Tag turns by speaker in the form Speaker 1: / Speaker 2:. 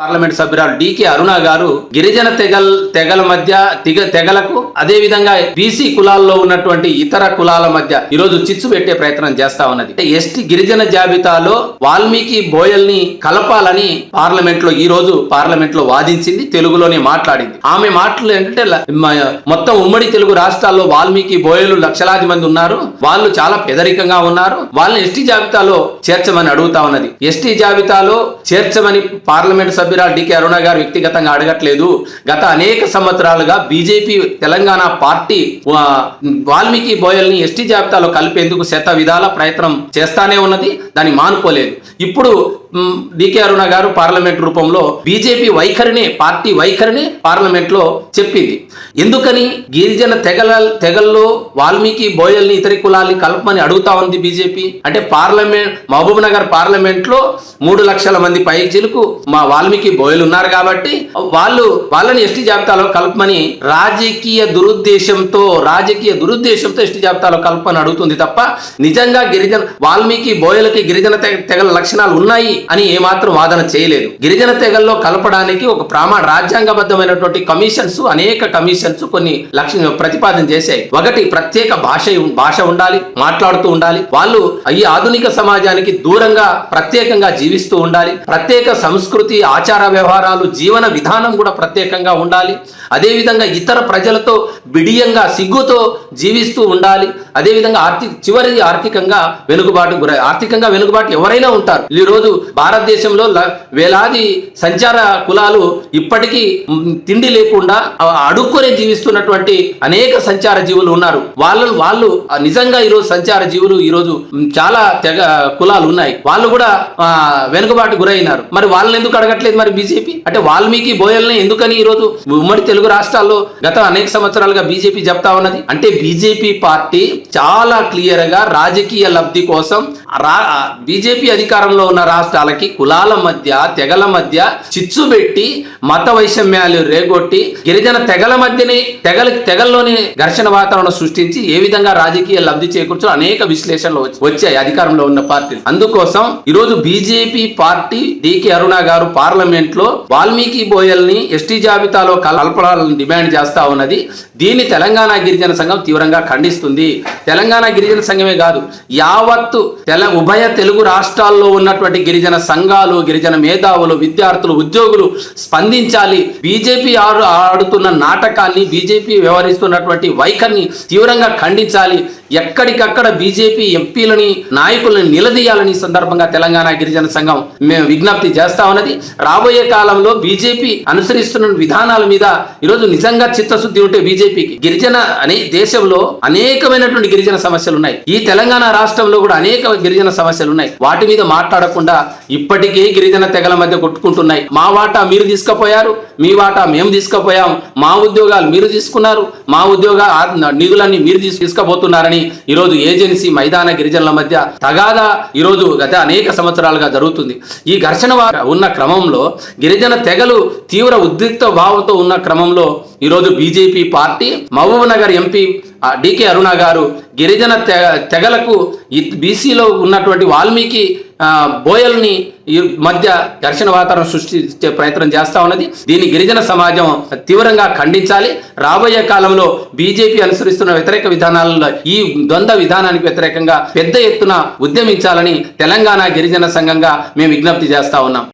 Speaker 1: Parliament సభ్యురాలు decay Aruna గారు గిరిజన తెగల్ తెగల మధ్య తిగ తెగలకు అదే విధంగా బీసీ కులాల్లో ఉన్నటువంటి ఇతర కులాల మధ్య ఈరోజు చిచ్చు పెట్టే ప్రయత్నం చేస్తా ఉన్నది. ఎస్టీ గిరిజన జాబితాలో వాల్మీకి బోయల్ని కలపాలని పార్లమెంట్లో ఈ రోజు పార్లమెంట్లో వాదించింది తెలుగులోనే మాట్లాడింది. ఆమె మాటలు ఏంటంటే మొత్తం ఉమ్మడి తెలుగు రాష్ట్రాల్లో వాల్మీకి బోయలు లక్షలాది మంది ఉన్నారు. వాళ్ళు చాలా పేదరికంగా ఉన్నారు. వాళ్ళని ఎస్టీ జాబితాలో చేర్చమని అడుగుతా ఉన్నది. ఎస్టీ జాబితాలో చేర్చమని పార్లమెంట్ సభ్యురాలు డికే అరుణ గారు వ్యక్తిగతంగా అడగట్లేదు. గత అనేక సంవత్సరాలుగా బీజేపీ తెలంగాణ పార్టీ వాల్మీకి బోయల్ని ఎస్టీ జాబితాలో కలిపేందుకు శత విధాల ప్రయత్నం చేస్తానే ఉన్నది. దాన్ని మానుకోలేదు. ఇప్పుడు డికే అరుణ గారు పార్లమెంట్ రూపంలో బీజేపీ వైఖరిని పార్టీ వైఖరిని పార్లమెంట్లో చెప్పింది. ఎందుకని? గిరిజన తెగల తెగల్లో వాల్మీకి బోయల్ని ఇతర కులాల్ని కలపమని అడుగుతా ఉంది బీజేపీ. అంటే పార్లమెంట్ మహబూబ్ నగర్ పార్లమెంట్లో మూడు లక్షల మంది పైచిలకు మా వాల్మీకి బోయలు ఉన్నారు కాబట్టి వాళ్ళు వాళ్ళని ఎస్టీ జాబితాలో కలపమని రాజకీయ దురుద్దేశంతో రాజకీయ దురుద్దేశంతో ఎస్టీ జాబితాలో కలపమని అడుగుతుంది తప్ప నిజంగా గిరిజన వాల్మీకి బోయలకి గిరిజన తెగ- తెగల లక్షణాలు ఉన్నాయి. అని ఏమాత్రం వాదన చేయలేదు. గిరిజన తెగల్లో కలపడానికి ఒక ప్రామాణ రాజ్యాంగబద్ధమైనటువంటి కమిషన్స్ అనేక కమిషన్స్ కొన్ని లక్ష్య ప్రతిపాదన చేశాయి. ఒకటి ప్రత్యేక భాష భాష ఉండాలి మాట్లాడుతూ ఉండాలి. వాళ్ళు ఈ ఆధునిక సమాజానికి దూరంగా ప్రత్యేకంగా జీవిస్తూ ఉండాలి. ప్రత్యేక సంస్కృతి ఆచార వ్యవహారాలు జీవన విధానం కూడా ప్రత్యేకంగా ఉండాలి. అదేవిధంగా ఇతర ప్రజలతో బిడియంగా సిగ్గుతో జీవిస్తూ ఉండాలి. అదేవిధంగా ఆర్థిక చివరి ఆర్థికంగా వెనుకబాటు గురై ఆర్థికంగా వెనుకబాటు ఎవరైనా ఉంటారు. ఈ రోజు భారతదేశంలో ల- వేలాది సంచార కులాలు ఇప్పటికీ తిండి లేకుండా అ- అడుక్కొని జీవిస్తున్నటువంటి అనేక సంచార జీవులు ఉన్నారు. వాళ్ళు వాళ్ళు నిజంగా ఈరోజు సంచార జీవులు ఈరోజు చాలా తెగ కులాలు ఉన్నాయి. వాళ్ళు కూడా వెనుకబాటు గురైనారు. మరి వాళ్ళని ఎందుకు అడగట్లేదు మరి బీజేపీ? అంటే వాల్మీకి బోయల్ని ఎందుకని ఈరోజు ఉమ్మడి తెలుగు రాష్ట్రాల్లో గత అనేక సంవత్సరాలుగా బీజేపీ చెప్తా ఉన్నది? అంటే బీజేపీ పార్టీ చాలా క్లియర్గా రాజకీయ లబ్ధి కోసం బీజేపీ అధికారంలో ఉన్న రాష్ట్రాలకి కులాల మధ్య తెగల మధ్య చిచ్చు పెట్టి మత వైషమ్యాలు రేగొట్టి గిరిజన తెగల మధ్యనే తెగల తెగల్లోని ఘర్షణ వాతావరణం సృష్టించి ఏ విధంగా రాజకీయ లబ్ధి చేకూర్చో అనేక విశ్లేషణలు వచ్చాయి అధికారంలో ఉన్న పార్టీ అందుకోసం ఈరోజు బీజేపీ పార్టీ డికే అరుణ గారు పార్లమెంట్లో వాల్మీకి బోయల్ని ఎస్టీ జాబితాలో కలపాలని డిమాండ్ చేస్తా ఉన్నది. దీన్ని తెలంగాణ గిరిజన సంఘం తీవ్రంగా ఖండిస్తుంది. తెలంగాణ గిరిజన సంఘమే కాదు యావత్తు తెల ఉభయ తెలుగు రాష్ట్రాల్లో ఉన్నటువంటి గిరిజన సంఘాలు గిరిజన మేధావులు విద్యార్థులు ఉద్యోగులు స్పందించాలి. బీజేపీ ఆడు ఆడుతున్న నాటకాన్ని బీజేపీ వ్యవహరిస్తున్నటువంటి వైఖరిని తీవ్రంగా ఖండించాలి. ఎక్కడికక్కడ బీజేపీ ఎంపీలని నాయకులను నిలదీయాలని సందర్భంగా తెలంగాణ గిరిజన సంఘం మేము విజ్ఞప్తి చేస్తా ఉన్నది. రాబోయే కాలంలో బీజేపీ అనుసరిస్తున్న విధానాల మీద ఈరోజు నిజంగా చిత్తశుద్ధి ఉంటే బీజేపీకి. గిరిజన అనే దేశంలో అనేకమైనటువంటి గిరిజన సమస్యలు ఉన్నాయి ఈ తెలంగాణ రాష్ట్రంలో కూడా అనేక గిరిజన సమస్యలు ఉన్నాయి వాటి మీద మాట్లాడకుండా ఇప్పటికే గిరిజన తెగల మధ్య కొట్టుకుంటున్నాయి. మా వాటా మీరు తీసుకుపోయారు మీ వాటా మేము తీసుకుపోయాం. మా ఉద్యోగాలు మీరు తీసుకున్నారు మా ఉద్యోగ నిధులన్నీ మీరు తీసు తీసుకుపోతున్నారని ఈరోజు ఏజెన్సీ మైదాన గిరిజనుల మధ్య తగాదా ఈరోజు గత అనేక సంవత్సరాలుగా జరుగుతుంది. ఈ ఘర్షణ ఉన్న క్రమంలో గిరిజన తెగలు తీవ్ర ఉద్రిక్త భావంతో ఉన్న క్రమంలో ఈరోజు BJP party Mahabubnagar MP DK Aruna గారు గిరిజన తెగ తెగలకు బీసీలో ఉన్నటువంటి వాల్మీకి బోయల్ని ఈ మధ్య ఘర్షణ వాతావరణం సృష్టించే ప్రయత్నం చేస్తా ఉన్నది. దీన్ని గిరిజన సమాజం తీవ్రంగా ఖండించాలి. రాబోయే కాలంలో బీజేపీ అనుసరిస్తున్న వ్యతిరేక విధానాలలో ఈ ద్వంద్వ విధానానికి వ్యతిరేకంగా పెద్ద ఎత్తున ఉద్యమించాలని తెలంగాణ గిరిజన సంఘంగా మేము విజ్ఞప్తి చేస్తా ఉన్నాం.